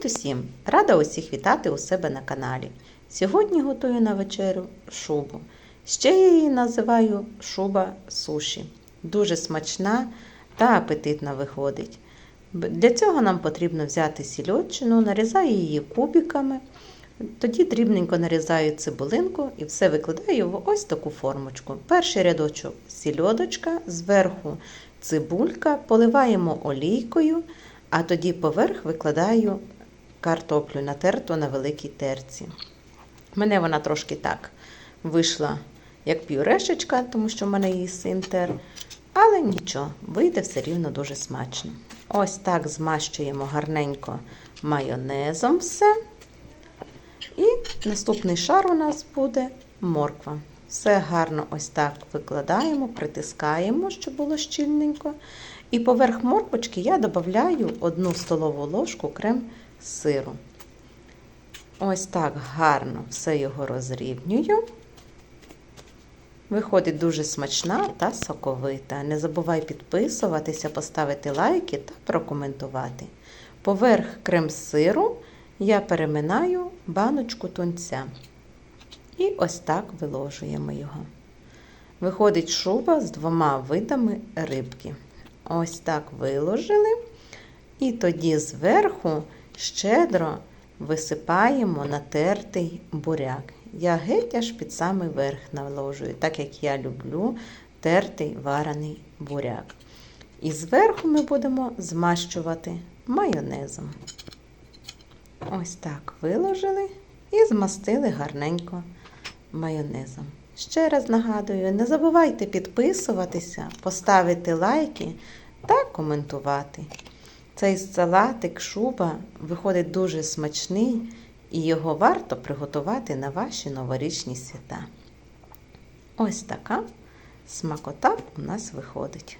Привіт усім! Рада усіх вітати у себе на каналі. Сьогодні готую на вечерю шубу. Ще я її називаю шуба суші. Дуже смачна та апетитна виходить. Для цього нам потрібно взяти сільотчину, нарізаю її кубиками, тоді дрібненько нарізаю цибулинку і все викладаю в ось таку формочку. Перший рядочок сільодочка, зверху цибулька, поливаємо олійкою, а тоді поверх викладаю картоплю натерту на великій терці. Мене вона трошки так вийшла, як пюрешечка, тому що в мене її син тер. Але нічого, вийде все рівно дуже смачно. Ось так змащуємо гарненько майонезом все. І наступний шар у нас буде морква. Все гарно ось так викладаємо, притискаємо, щоб було щільненько. І поверх морквочки я додаю одну столову ложку крем сиру. Ось так гарно все його розрівнюю. Виходить дуже смачна та соковита. Не забувай підписуватися, поставити лайки та прокоментувати. Поверх крем-сиру я переминаю баночку тунця. І ось так виложуємо його. Виходить шуба з двома видами рибки. Ось так виложили. І тоді зверху щедро висипаємо натертий буряк. Я геть аж під самий верх наложую, так як я люблю тертий варений буряк. І зверху ми будемо змащувати майонезом. Ось так виложили і змастили гарненько майонезом. Ще раз нагадую, не забувайте підписуватися, поставити лайки та коментувати. Цей салатик шуба виходить дуже смачний і його варто приготувати на ваші новорічні свята. Ось така смакота у нас виходить.